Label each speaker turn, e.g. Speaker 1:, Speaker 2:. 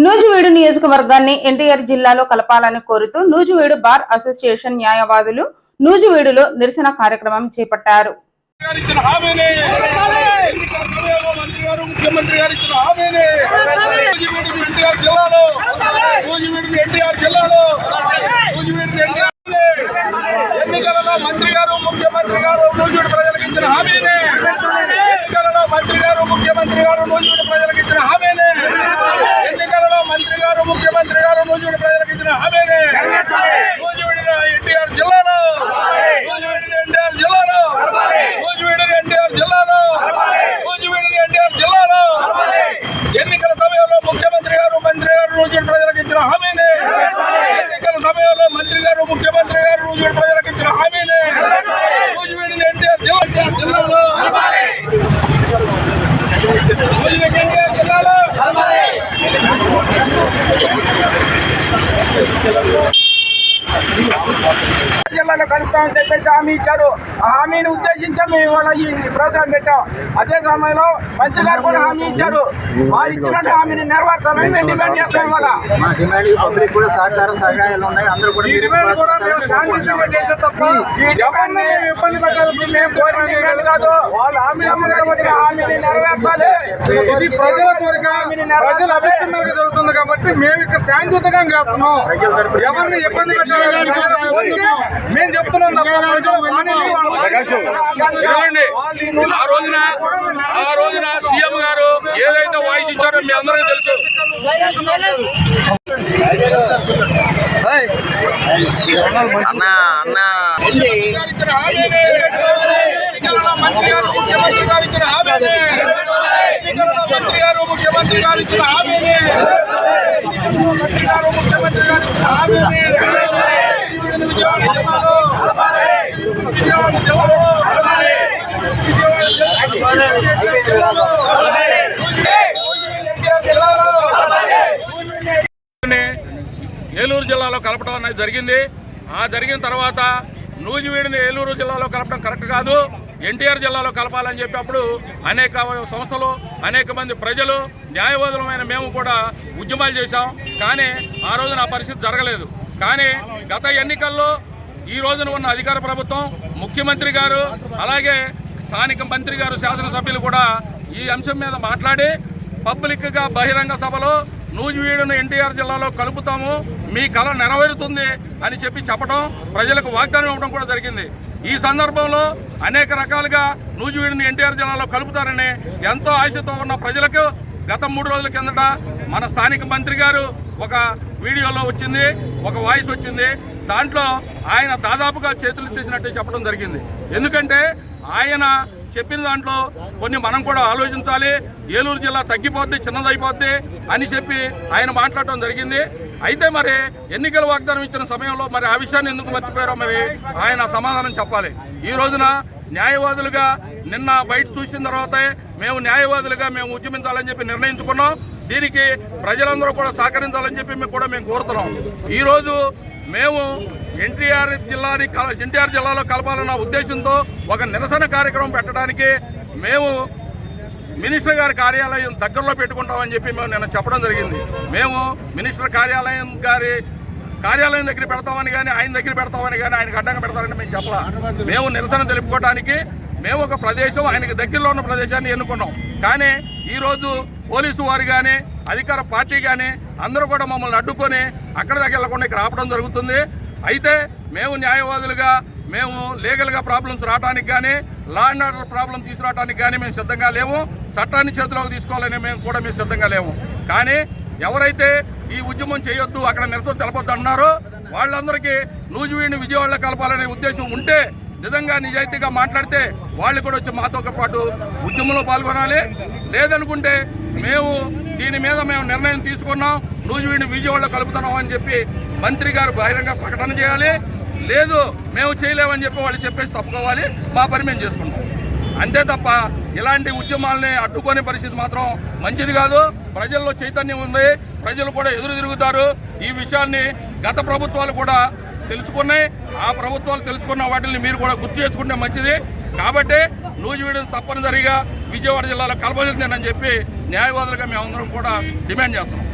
Speaker 1: నూజివీడు నియోజకవర్గాన్ని ఎన్టీఆర్ జిల్లాలో కలపాలని కోరుతూ నూజివీడు బార్ అసోసియేషన్ న్యాయవాదులు నూజివీడులో నిరసన కార్యక్రమం చేపట్టారు.
Speaker 2: ఎన్నికల ఎన్నికలలో మంత్రి గారు ముఖ్యమంత్రి గారు నూజివీడు ప్రజలకు ఇచ్చిన హామీని ఎన్నికలలో మంత్రి గారు ముఖ్యమంత్రి గారు నూజివీడు ప్రజలకు ఇచ్చిన హామీని ఎన్నికలలో మంత్రి గారు ముఖ్యమంత్రి ప్రజలకు ఇచ్చిన హామీ నూజివీడు ఎన్టీఆర్ జిల్లాలో నూజివీడు ఎన్టీఆర్ జిల్లాలో నూజివీడు ఎన్టీఆర్ జిల్లాలో నూజివీడు ఎన్టీఆర్ జిల్లాలో ఎన్నికల సమయంలో ముఖ్యమంత్రి గారు మంత్రి గారు నూజివీడు ప్రజలకు ఇచ్చిన హామీని ఎన్నికల సమయంలో మంత్రి గారు ముఖ్యమంత్రి గారు నూజివీడు ప్రజలకు ఇచ్చిన హామీని నూజివీడు ఎన్టీఆర్ జిల్లా ఎన్టీఆర్ జిల్లాలో నూజివీడు ఎన్టీఆర్ జిల్లాలో
Speaker 3: జిల్లాలో కలుపుతామని చెప్పేసి హామీ ఇచ్చారు. ఆ హామీని ఉద్దేశించి మేము ఇవాళ ఈ ప్రోగ్రాం పెట్టాం. అదే సమయంలో మంత్రి గారు కూడా హామీ ఇచ్చారు. వారు ఇచ్చినట్టు హామీని నెరవేర్చాలని మేము డిమాండ్ చేస్తాం ఇవాళ. ఇబ్బంది పెట్టాలి మేము కోరిన డిమాండ్ కాదు. వాళ్ళు హామీ కాబట్టి ఆ హామీని నెరవేర్చాలి.
Speaker 4: ఇది ప్రజల కోరిక. ప్రజల అభిష్టం మేరకు జరుగుతుంది కాబట్టి మేము ఇక్కడ శాంతియుతంగా చేస్తున్నాం. ఎవరిని ఇబ్బంది పెట్టాలని ప్రజల కోరిక మేము చెప్తున్నాం తప్ప ప్రజల వాణిని
Speaker 2: ఏమండి ఆ రోజున ఆ రోజున సీఎం గారు ఏదైతే వాయిస్ ఇచ్చారో మీ అందరికీ తెలుసు.
Speaker 5: అన్న అన్న.
Speaker 2: ముఖ్యమంత్రి గారు ఇచ్చిన హామీని ఎన్నికలలో మంత్రి గారు ముఖ్యమంత్రి గారు ఇచ్చిన హామీని గారు ముఖ్యమంత్రి గారు ఇచ్చిన హామీని. ఏలూరు జిల్లాలో కలపడం అనేది జరిగింది. ఆ జరిగిన తర్వాత నూజివీడిని ఏలూరు జిల్లాలో కలపడం కరెక్ట్ కాదు. ఎన్టీఆర్ జిల్లాలో కలపాలని చెప్పినప్పుడు అనేక సంస్థలు అనేక మంది ప్రజలు న్యాయవాదులమైన మేము కూడా ఉద్యమాలు చేశాం. కానీ ఆ రోజున ఆ పరిస్థితి జరగలేదు. కానీ గత ఎన్నికల్లో ఈ రోజున ఉన్న అధికార ప్రభుత్వం ముఖ్యమంత్రి గారు అలాగే స్థానిక మంత్రి గారు శాసనసభ్యులు కూడా ఈ అంశం మీద మాట్లాడి పబ్లిక్గా బహిరంగ సభలో నూజివీడును ఎన్టీఆర్ జిల్లాలో కలుపుతాము మీ కళ నెరవేరుతుంది అని చెప్పి చెప్పడం ప్రజలకు వాగ్దానం ఇవ్వడం కూడా జరిగింది. ఈ సందర్భంలో అనేక రకాలుగా నూజివీడుని ఎన్టీఆర్ జిల్లాలో కలుపుతారని ఎంతో ఆశతో ఉన్న ప్రజలకు గత మూడు రోజుల కిందట మన స్థానిక మంత్రి గారు ఒక వీడియోలో వచ్చింది ఒక వాయిస్ వచ్చింది. దాంట్లో ఆయన దాదాపుగా చేతులు తీసినట్టు చెప్పడం జరిగింది. ఎందుకంటే ఆయన చెప్పిన దాంట్లో కొన్ని మనం కూడా ఆలోచించాలి. ఏలూరు జిల్లా తగ్గిపోద్ది చిన్నదైపోద్ది అని చెప్పి ఆయన మాట్లాడటం జరిగింది. అయితే మరి ఎన్నికల వాగ్దానం ఇచ్చిన సమయంలో మరి ఆ విషయాన్ని ఎందుకు మర్చిపోయారో మరి ఆయన సమాధానం చెప్పాలి. ఈ రోజున న్యాయవాదులుగా నిన్న బయట చూసిన తర్వాతే మేము న్యాయవాదులుగా మేము ఉద్యమించాలని చెప్పి నిర్ణయించుకున్నాం. దీనికి ప్రజలందరూ కూడా సహకరించాలని చెప్పి మేము కూడా మేము కోరుతున్నాం. ఈరోజు మేము ఎన్టీఆర్ జిల్లాని కల- ఎన్టీఆర్ జిల్లాలో కలపాలన్న ఉద్దేశంతో ఒక నిరసన కార్యక్రమం పెట్టడానికి మేము మినిస్టర్ గారి కార్యాలయం దగ్గరలో పెట్టుకుంటామని చెప్పి మేము నిన్న చెప్పడం జరిగింది. మేము మినిస్టర్ కార్యాలయం గారి కార్యాలయం దగ్గర పెడతామని కానీ ఆయన దగ్గర పెడతామని కానీ ఆయనకు అడ్డంగా పెడతారని మేము చెప్పలా. మేము నిరసన తెలుపుకోవడానికి మేము ఒక ప్రదేశం ఆయనకి దగ్గరలో ఉన్న ప్రదేశాన్ని ఎన్నుకున్నాం. కానీ ఈరోజు పోలీసు వారు కానీ అధికార పార్టీ కానీ అందరూ కూడా మమ్మల్ని అడ్డుకొని అక్కడ దగ్గర వెళ్ళకుండా ఇక్కడ ఆపడం జరుగుతుంది. అయితే మేము న్యాయవాదులుగా మేము లీగల్గా ప్రాబ్లమ్స్ రావడానికి కానీ లా అండ్ ఆర్డర్ ప్రాబ్లం తీసుకురావడానికి కానీ మేము సిద్ధంగా లేము. చట్టాన్ని చేతిలోకి తీసుకోవాలని మేము కూడా మేము సిద్ధంగా లేము. కానీ ఎవరైతే ఈ ఉద్యమం చేయొద్దు అక్కడ నిరసన తెలపొద్దు అన్నారో వాళ్ళందరికీ నూజివీడిని విజయవాడలో కలపాలనే ఉద్దేశం ఉంటే నిజంగా నిజాయితీగా మాట్లాడితే వాళ్ళు కూడా వచ్చి మాతో పాటు ఉద్యమంలో పాల్గొనాలి. లేదనుకుంటే మేము దీని మీద మేము నిర్ణయం తీసుకున్నాం. నూజివీడిని విజయవాడలో కలుపుతున్నాం అని చెప్పి మంత్రి గారు బహిరంగ ప్రకటన చేయాలి. లేదు మేము చేయలేమని చెప్పి వాళ్ళు చెప్పేసి తప్పుకోవాలి. మా పని మేము చేసుకుంటాం. అంతే తప్ప ఇలాంటి ఉద్యమాలని అడ్డుకునే పరిస్థితి మాత్రం మంచిది కాదు. ప్రజల్లో చైతన్యం ఉంది. ప్రజలు కూడా ఎదురు తిరుగుతారు. ఈ విషయాన్ని గత ప్రభుత్వాలు కూడా తెలుసుకున్నాయి. ఆ ప్రభుత్వాలు తెలుసుకున్న వాటిని మీరు కూడా గుర్తు చేసుకుంటే మంచిది. కాబట్టి నూజివీడు తప్పనిసరిగా విజయవాడ జిల్లాలో కలపజేసిందని చెప్పి న్యాయవాదులుగా మేమందరం కూడా డిమాండ్ చేస్తున్నాం.